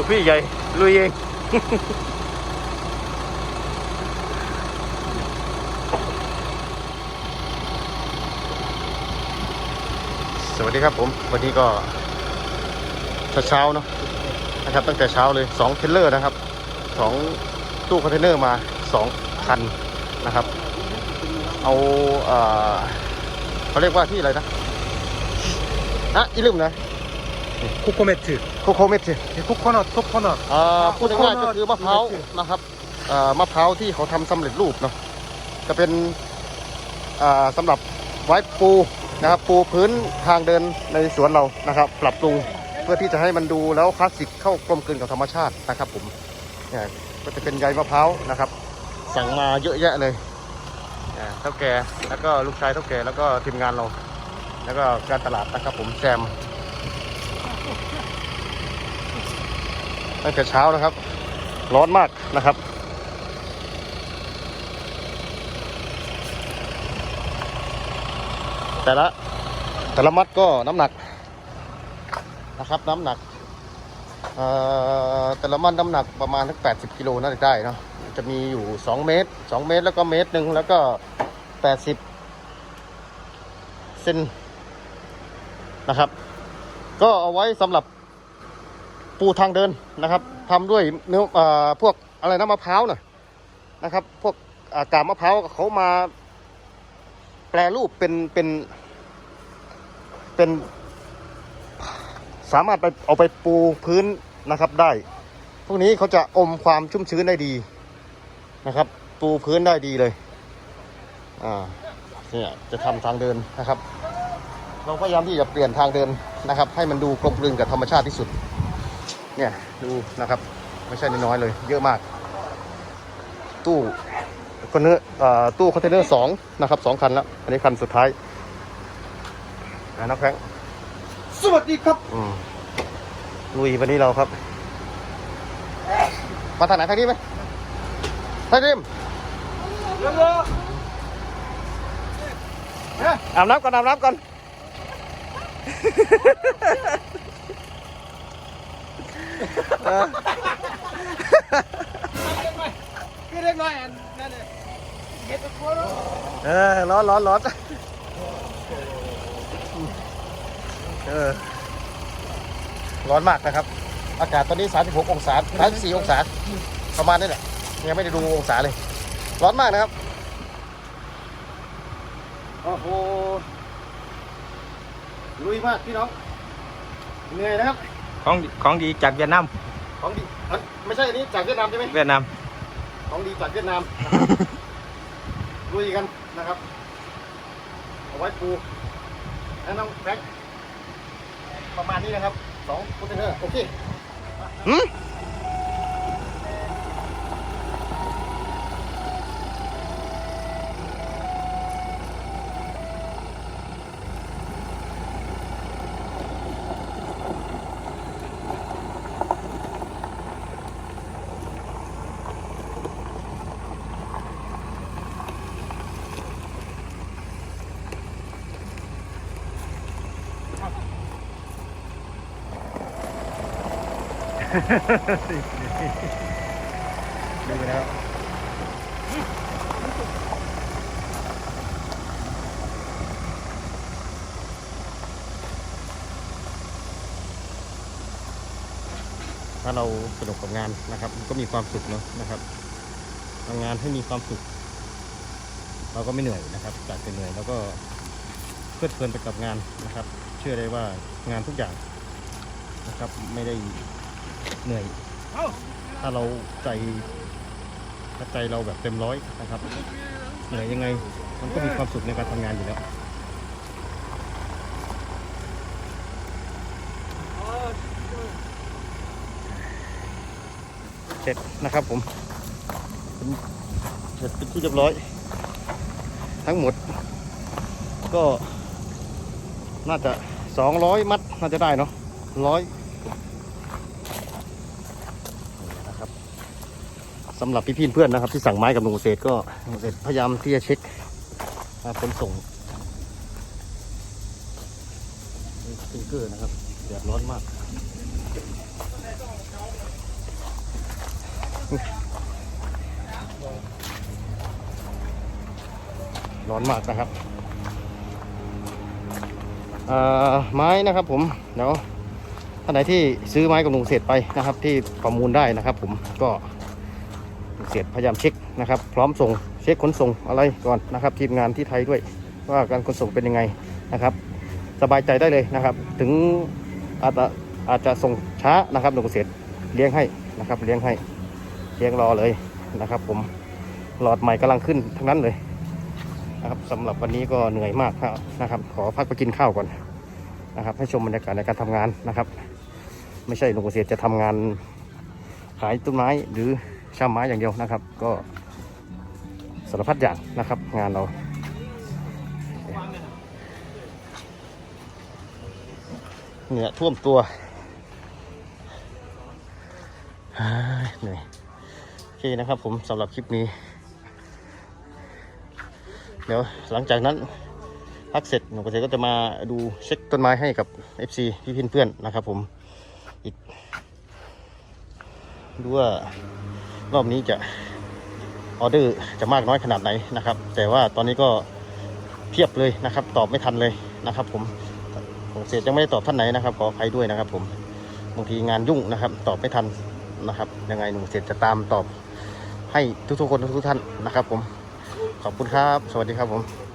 ุพี่ใหญ่ลุยเอง สวัสดีครับผม วันนี้ก็เช้าเนาะนะครับ ตั้งแต่เช้าเลยสอ2เทนเลอร์นะครับสองตู้คอนเทนเนอร์มาสองคันนะครับ เอาเขาเรียกว่าที่อะไรนะอะอีลืมนะคุ코코매트 ทุกคนเม็코สิทุก코넛 อ่าพูดง่ายๆก็คือมะพร้าวนะครับอ่ามะพร้าวที่เขาทำสำเร็จรูปเนาะจะเป็นอ่าสำหรับไว้ปูนะครับปูพื้นทางเดินในสวนเรานะครับ ปรับปรุงเพื่อที่จะให้มันดูแล้วคลาสสิกเข้ากลมกลืนกับธรรมชาตินะครับผมเนี่ยก็จะเป็นใยมะพร้าวนะครับ สั่งมาเยอะแยะเลยอ่าเท่าแก่แล้วก็ลูกชายเท่าแก่แล้วก็ทีมงานเรา แล้วก็การตลาดนะครับผมแซม ตั้งแต่เช้านะครับ ร้อนมากนะครับ แต่ละแต่ละมัดก็น้ำหนักนะครับน้ำหนักเอ่อแต่ละมัดน้ำหนักประมาณทั้ง80กิโลน่าจะได้เนะจะมีอยู่ 2 เมตร 2 เมตรแล้วก็เมตรหนึ่งแล้วก็ 80เซนนะครับ ก็เอาไว้สำหรับ ปูทางเดินนะครับทำด้วยเนื้ออพวกอะไรนะมะพร้าวน่ะนะครับ พวกากาบมะพร้าวเขามา แปรรูปเป็นเป็นเป็น สามารถไปเอาไปปูพื้นนะครับได้ พวกนี้เขาจะอมความชุ่มชื้นได้ดีนะครับ ปูพื้นได้ดีเลย อ่าเนี่ยจะทำทางเดินนะครับ เราพยายามที่จะเปลี่ยนทางเดินนะครับ ให้มันดูกลมกลืนกับธรรมชาติที่สุด เนี่ยดูนะครับไม่ใช่น้อยๆเลย เยอะมาก ตู้คอนเทนเนอร์อ่าตู้คอนเทนเนอร์สองนะครับสองคันแล้ว อันนี้คันสุดท้ายอ่านักแข่งสวัสดีครับอืมลุยวันนี้เราครับ มาทางไหนทางนี้ไหมทางนี้อาบน้ำก่อนอาบน้ำก่อน เออคือเล็กน้อยอันนั่นเลยเฮ็ดตะโกนเออร้อนร้อนร้อนเออร้อนมากนะครับ อากาศตอนนี้ 36 องศา 34 องศา ประมาณนี้แหละ ยังไม่ได้ดูองศาเลย ร้อนมากนะครับ โอ้โห ลุยมากพี่น้อง เหนื่อยนะครับ ของของดีจากเวียดนามของดีเอ้ยไม่ใช่อันนี้จากเวียดนามใช่ไหมเวียดนามของดีจากเวียดนามนะครับลุยกันนะครับเอาไว้ปูแล้วน้องแบ็คประมาณนี้นะครับสองคอนเทนเนอร์โอเคหื ดูนะครับถ้าเราสนุกกับงานนะครับก็มีความสุขเนาะนะครับทำงานให้มีความสุข เราก็ไม่เหนื่อยนะครับ จากจะเหนื่อยแล้วก็เพลิดเพลินไปกับงานนะครับ เชื่อได้ว่างานทุกอย่างนะครับไม่ได้ เหนื่อย ถ้าเราใจถ้าใจเราแบบเต็มร้อยนะครับ เหนื่อยยังไง มันก็มีความสุขในการทำงานอยู่แล้วเสร็จนะครับผมเป็นเสร็จเป็นที่เรียบร้อย ทั้งหมด ก็น่าจะสองร้อยมัดน่าจะได้เนาะร้อยนะครับ สำหรับพี่เพื่อนนะครับ ที่สั่งไม้กับลุงเกษตรก็ลุงเกษตรพยายามที่จะเช็คอ่าขนส่งสติงเกอร์นะครับแดดร้อนมากร้อนมากนะครับเอ่อไม้นะครับผมเดี๋ยวท่านไหนที่ซื้อไม้กับลุงเศษไปนะครับ ที่ประมูลได้นะครับ ผมก็ ลุงเศษพยายามเช็คนะครับ พร้อมส่งเช็คขนส่งอะไรก่อนนะครับ ทีมงานที่ไทยด้วยว่าการขนส่งเป็นยังไงนะครับ สบายใจได้เลยนะครับ ถึงอาจจะอาจจะส่งช้านะครับหลุงเศษตรเลี้ยงให้นะครับเลี้ยงให้เลี้ยงรอเลยนะครับ ผมหลอดใหม่กำลังขึ้นทั้งนั้นเลยนะครับสำหรับวันนี้ก็เหนื่อยมากครับนะครับ ขอพักไปกินข้าวก่อนนะครับ ให้ชมบรรยากาศในการทำงานนะครับ ไม่ใช่หลุงเกษตรจะทำงานขายต้นไม้หรือ ช่าไม้อย่างเดียวนะครับ ก็สารพัดอย่างนะครับ งานเราเหนื่อยท่วมตัวเหนื่อยโอเคนะครับผมสำหรับคลิปนี้ เดี๋ยวหลังจากนั้นพักเสร็จหนุ่มเกษตรก็จะมาดูเช็คต้นไม้ให้กับ FC พี่พินเพื่อนนะครับผมอีกดูว่า รอบนี้จะออเดอร์จะมากน้อยขนาดไหนนะครับ แต่ว่าตอนนี้ก็เพียบเลยนะครับ ตอบไม่ทันเลยนะครับ ผมผมเสร็จยังไม่ได้ตอบท่านไหนนะครับขออภัยด้วยนะครับ ผมบางทีงานยุ่งนะครับ ตอบไม่ทันนะครับยังไงหนุ่มเสร็จจะตามตอบให้ทุกๆคนทุกๆท่านนะครับ ผมขอบคุณครับ สวัสดีครับผม